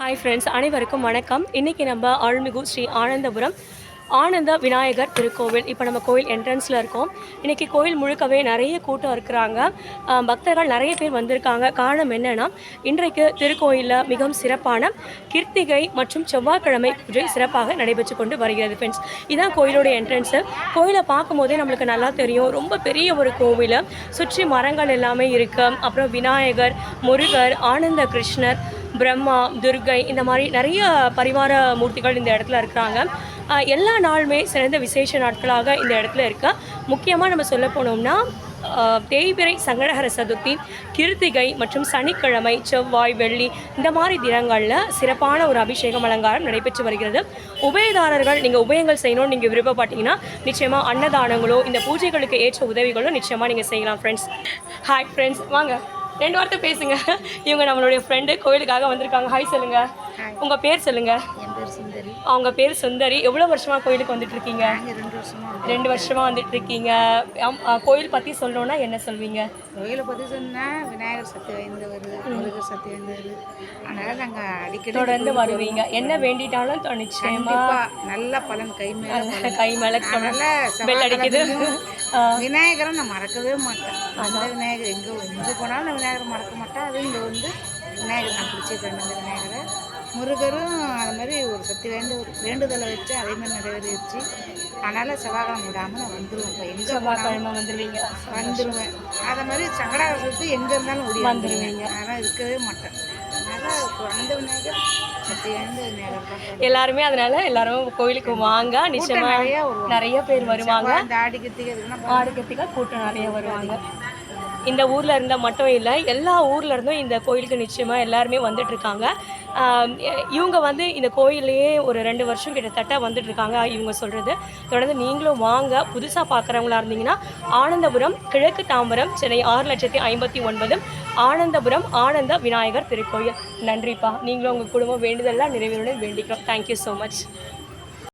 Hi friends அனைவருக்கும் வணக்கம். இன்றைக்கி நம்ம அருள்மிகு ஸ்ரீ ஆனந்தபுரம் ஆனந்த விநாயகர் திருக்கோவில். இப்போ நம்ம கோயில் என்ட்ரன்ஸில் இருக்கோம். இன்றைக்கி கோயில் முழுக்கவே நிறைய கூட்டம் இருக்கிறாங்க. பக்தர்கள் நிறைய பேர் வந்திருக்காங்க. காரணம் என்னென்னா இன்றைக்கு திருக்கோயிலில் மிகவும் சிறப்பான கிருத்திகை மற்றும் செவ்வாய்க்கிழமை பூஜை சிறப்பாக நடைபெற்று கொண்டு வருகிறது ஃப்ரெண்ட்ஸ் இதான் கோயிலோடைய என்ட்ரன்ஸு கோயிலை பார்க்கும்போதே நம்மளுக்கு நல்லா தெரியும். ரொம்ப பெரிய ஒரு கோவில். சுற்றி மரங்கள் எல்லாமே இருக்குது அப்புறம் விநாயகர் முருகர் ஆனந்த கிருஷ்ணர் பிரம்மா துர்கை இந்த மாதிரி நிறைய பரிவார மூர்த்திகள் இந்த இடத்துல இருக்கிறாங்க. எல்லா நாளுமே சிறந்த விசேஷ நாட்களாக இந்த இடத்துல இருக்க. முக்கியமாக நம்ம சொல்ல போனோம்னா தேய்பிரை சங்கடகர சங்கடஹர சதுர்த்தி கிருத்திகை மற்றும் சனிக்கிழமை செவ்வாய் வெள்ளி இந்த மாதிரி தினங்களில் சிறப்பான ஒரு அபிஷேகம் அலங்காரம் நடைபெற்று வருகிறது. உபயதாரர்கள் நீங்கள் உபயங்கள் செய்யணும்னு நீங்கள் விருப்பப்பட்டீங்கன்னா நிச்சயமாக அன்னதானங்களோ இந்த பூஜைகளுக்கு ஏற்ற உதவிகளோ நிச்சயமாக நீங்கள் செய்யலாம் ஃப்ரெண்ட்ஸ் ஹாய் ஃப்ரெண்ட்ஸ் வாங்க. ரெண்டு வார்த்தை பேசுங்க. இவங்க நம்மளுடைய ஃப்ரெண்டு கோயிலுக்காக வந்திருக்காங்க. ஹாய் சொல்லுங்க. உங்க பேர் சொல்லுங்க. என் பேர் சுந்தரி அவங்க பேர் சுந்தரி. எவ்வளோ வருஷமா கோயிலுக்கு வந்துட்டு இருக்கீங்க ரெண்டு வருஷமா வந்து ரெண்டு வருஷமா வந்துட்டு இருக்கீங்க கோயில் பத்தி சொல்லணும்னா என்ன சொல்வீங்க? கோயிலை பற்றி சொன்னால் விநாயகர் சக்தி வாய்ந்தவர் முருகர் சக்தி வாய்ந்தவர். அதனால் நாங்கள் அடிக்கடி தொடர்ந்து வருவீங்க. என்ன வேண்டிட்டாலும் தொ- நிச்சயமா கண்டிப்பாக நல்ல பலன் கை மேலே. கை மேல பெல் அடிக்குது. விநாயகரை நான் மறக்கவே மாட்டேன். அந்த விநாயகர் எங்கே எங்கே போனாலும் நான் விநாயகரை மறக்க மாட்டேன். அதுவும் இங்கே வந்து விநாயகர் நான் பிடிச்சிருக்கேன் அந்த விநாயகரை. முருகரும் அது மாதிரி வேண்டு வேண்டுதலை வச்சு அதே மாதிரி நிறைவேறிச்சு அதனால் செவ்வாய்க்கிழமை விடாமல் நான் வந்துடுவேன் இப்போ எங்கே செவ்வாய்க்கிழமை வந்துருவீங்க. வந்துடுவேன் அதை மாதிரி சுற்றி எங்கே இருந்தாலும் ஓடி. வந்துடுவீங்க அதனால் இருக்கவே மாட்டேன். அதனால் அந்த விநாயகர். எல்லாருமே அதனால எல்லாரும் கோயிலுக்கு வாங்க. நிச்சயமா நிறைய பேர் வருவாங்க. ஆடி கித்திக்கு கூட்டம் நிறைய வருவாங்க. இந்த ஊரில் இருந்தால் மட்டும் இல்லை எல்லா ஊரில் இருந்தும் இந்த கோயிலுக்கு நிச்சயமாக எல்லாருமே வந்துட்டுருக்காங்க. இவங்க வந்து இந்த கோயிலையே ஒரு ரெண்டு வருஷம் கிட்டத்தட்ட வந்துட்டுருக்காங்க இவங்க சொல்கிறது தொடர்ந்து நீங்களும் வாங்க புதுசாக பார்க்குறவங்களா இருந்தீங்கன்னா ஆனந்தபுரம் கிழக்கு தாம்பரம் சென்னை ஆறு லட்சத்தி ஐம்பத்தி ஒன்பது ஆனந்தபுரம் ஆனந்த விநாயகர் திருக்கோயில். நன்றிப்பா. நீங்களும் உங்கள் குடும்பம் வேண்டுதல்லாம் நிறைவேறணும் வேண்டிக்கிறோம். Thank you so much